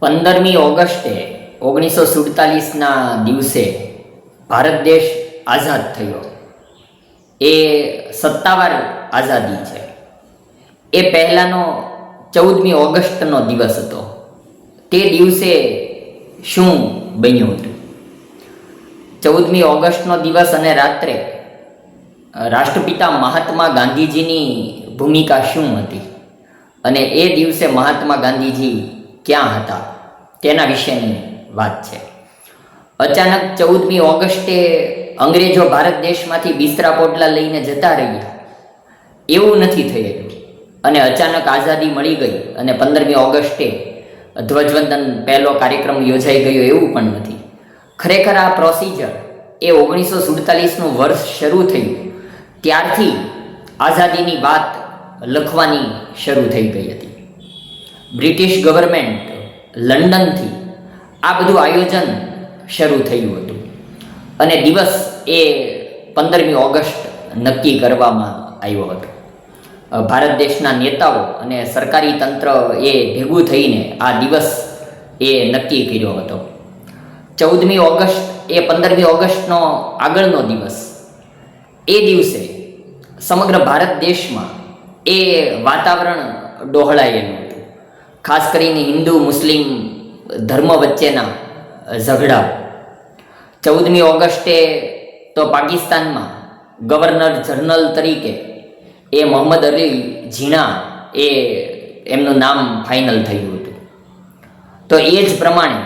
પંદરમી ઓગસ્ટે ઓગણીસો સુડતાલીસના દિવસે ભારત દેશ આઝાદ થયો. એ સત્તાવાર આઝાદી છે. એ પહેલાંનો ચૌદમી ઓગસ્ટનો દિવસ હતો. તે દિવસે શું બન્યું હતું? ચૌદમી ઓગસ્ટનો દિવસ અને રાત્રે રાષ્ટ્રપિતા મહાત્મા ગાંધીજીની ભૂમિકા શું હતી? અને એ દિવસે મહાત્મા ગાંધીજી ક્યાં હતા? તેના વિશેની વાત છે. અચાનક ચૌદમી ઓગસ્ટે અંગ્રેજો ભારત દેશમાંથી બિસ્તરા પોટલા લઈને જતા રહ્યા. એવું નથી થયેલું. અને અચાનક આઝાદી મળી ગઈ અને પંદરમી ઓગસ્ટે ધ્વજવંદન પહેલો કાર્યક્રમ યોજાઈ ગયો એવું પણ નથી. ખરેખર આ પ્રોસિજર એ ઓગણીસો સુડતાલીસનું વર્ષ શરૂ થયું. ત્યારથી આઝાદીની વાત લખવાની શરૂ થઈ ગઈ હતી. બ્રિટિશ ગવર્મેન્ટ લંડનથી આ બધું આયોજન શરૂ થયું હતું. અને દિવસ એ પંદરમી ઓગસ્ટ નક્કી કરવામાં આવ્યો હતો. ભારત દેશના નેતાઓ અને સરકારી તંત્ર એ ભેગું થઈને આ દિવસ એ નક્કી કર્યો હતો. ચૌદમી ઓગસ્ટ એ પંદરમી ઓગસ્ટનો આગળનો દિવસ. એ દિવસે સમગ્ર ભારત દેશમાં એ વાતાવરણ ડહોળાયેલું ખાસ કરીને હિન્દુ, મુસ્લિમ ધર્મ વચ્ચેના ઝઘડા. ચૌદમી ઓગસ્ટે તો પાકિસ્તાનમાં ગવર્નર જનરલ તરીકે એ મોહમ્મદ અલી ઝીણા એ એમનું નામ ફાઇનલ થયું હતું. તો એ જ પ્રમાણે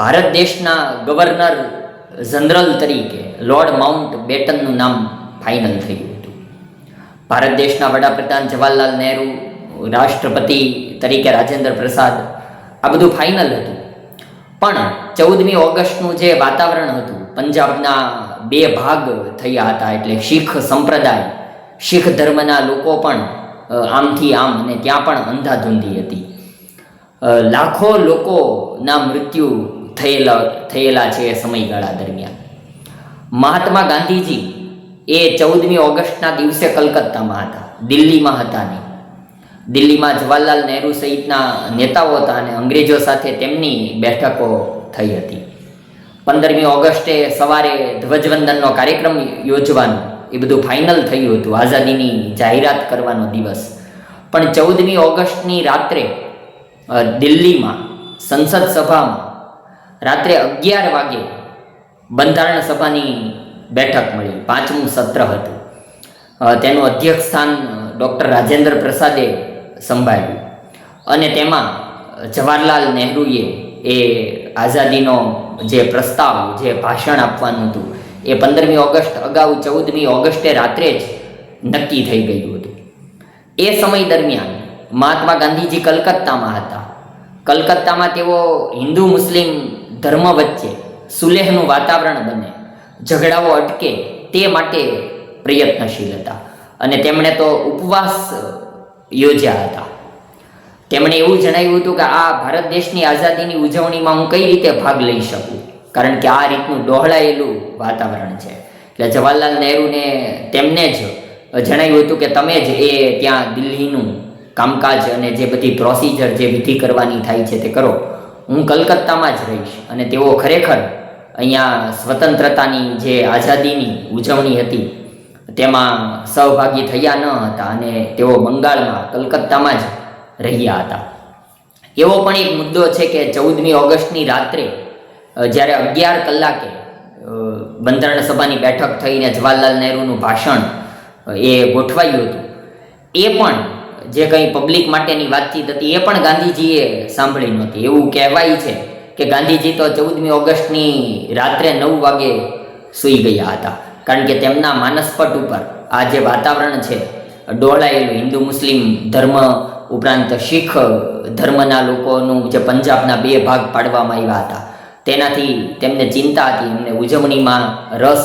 ભારત દેશના ગવર્નર જનરલ તરીકે લોર્ડ માઉન્ટ બેટનનું નામ ફાઇનલ થયું હતું. ભારત દેશના વડાપ્રધાન જવાહરલાલ નહેરુ રાષ્ટ્રપતિ તરીકે રાજેન્દ્ર પ્રસાદ, આ બધું ફાઇનલ હતું. પણ ચૌદમી ઓગસ્ટનું જે વાતાવરણ હતું, પંજાબના બે ભાગ થયા હતા એટલે શીખ સંપ્રદાય, શીખ ધર્મના લોકો પણ આમથી આમ અને ત્યાં પણ અંધાધૂંધી હતી. લાખો લોકોના મૃત્યુ થયેલા થયેલા છે સમયગાળા દરમિયાન. મહાત્મા ગાંધીજી એ ચૌદમી ઓગસ્ટના દિવસે કલકત્તામાં હતા, દિલ્હીમાં હતા નહીં દિલ્હીમાં જવાહરલાલ નહેરુ સહિતના નેતાઓ હતા અને અંગ્રેજો સાથે તેમની બેઠકો થઈ હતી. પંદરમી ઓગસ્ટે સવારે ધ્વજવંદનનો કાર્યક્રમ યોજવાનો, એ બધું ફાઇનલ થયું હતું. આઝાદીની જાહેરાત કરવાનો દિવસ. પણ ચૌદમી ઓગસ્ટની રાત્રે દિલ્હીમાં સંસદ સભામાં રાત્રે અગિયાર વાગે બંધારણ સભાની બેઠક મળી. પાંચમું સત્ર હતું. તેનું અધ્યક્ષ સ્થાન ડૉક્ટર રાજેન્દ્ર પ્રસાદે સંભાળ્યું. અને તેમાં જવાહરલાલ નહેરુએ એ આઝાદીનો જે પ્રસ્તાવ, જે ભાષણ આપવાનું હતું, એ પંદરમી ઓગસ્ટ અગાઉ ચૌદમી ઓગસ્ટે રાત્રે જ નક્કી થઈ ગયું હતું. એ સમય દરમિયાન મહાત્મા ગાંધીજી કલકત્તામાં હતા. કલકત્તામાં તેઓ હિન્દુ મુસ્લિમ ધર્મ વચ્ચે સુલેહનું વાતાવરણ બને, ઝઘડાઓ અટકે તે માટે પ્રયત્નશીલ હતા. અને તેમણે તો ઉપવાસ યોજ્યા હતા. તેમણે એવું જણાવ્યું હતું કે આ ભારત દેશની આઝાદીની ઉજવણીમાં હું કઈ રીતે ભાગ લઈ શકું? કારણ કે આ રીતનું ડહોળાયેલું વાતાવરણ છે. એટલે જવાહરલાલ નહેરુને તેમને જ જણાવ્યું હતું કે તમે જ એ ત્યાં દિલ્હીનું કામકાજ અને જે બધી પ્રોસિજર જે વિધિ કરવાની થાય છે તે કરો. હું કલકત્તામાં જ રહીશ અને તેઓ ખરેખર અહીંયા સ્વતંત્રતાની જે આઝાદીની ઉજવણી હતી તેમાં સહભાગી થયા ન હતા અને તેઓ બંગાળમાં કલકત્તામાં જ રહ્યા હતા. એવો પણ એક મુદ્દો છે કે ચૌદમી ઓગસ્ટની રાત્રે જ્યારે અગિયાર કલાકે બંધારણ સભાની બેઠક થઈને જવાહરલાલ નહેરુનું ભાષણ એ ગોઠવાયું હતું. એ પણ જે કંઈ પબ્લિક માટેની વાતચીત હતી એ પણ ગાંધીજીએ સાંભળી નહોતી. એવું કહેવાય છે કે ગાંધીજી તો ચૌદમી ઓગસ્ટની રાત્રે નવ વાગે સૂઈ ગયા હતા. કારણ કે તેમના માનસપટ ઉપર આ જે વાતાવરણ છે, ડોળાયેલું હિન્દુ મુસ્લિમ ધર્મ ઉપરાંત શીખ ધર્મના લોકોનું જે પંજાબના બે ભાગ પાડવામાં આવ્યા હતા, તેનાથી તેમને ચિંતા હતી, એમને ઉજવણીમાં રસ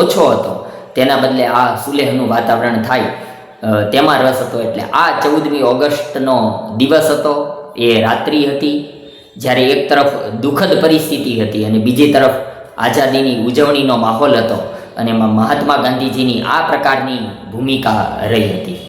ઓછો હતો. તેના બદલે આ સુલેહનું વાતાવરણ થાય તેમાં રસ હતો. એટલે આ ચૌદમી ઓગસ્ટનો દિવસ હતો, એ રાત્રિ હતી, જ્યારે એક તરફ દુઃખદ પરિસ્થિતિ હતી અને બીજી તરફ આઝાદીની ઉજવણીનો માહોલ હતો. અને એમાં મહાત્મા ગાંધીજીની આ પ્રકારની ભૂમિકા રહી હતી.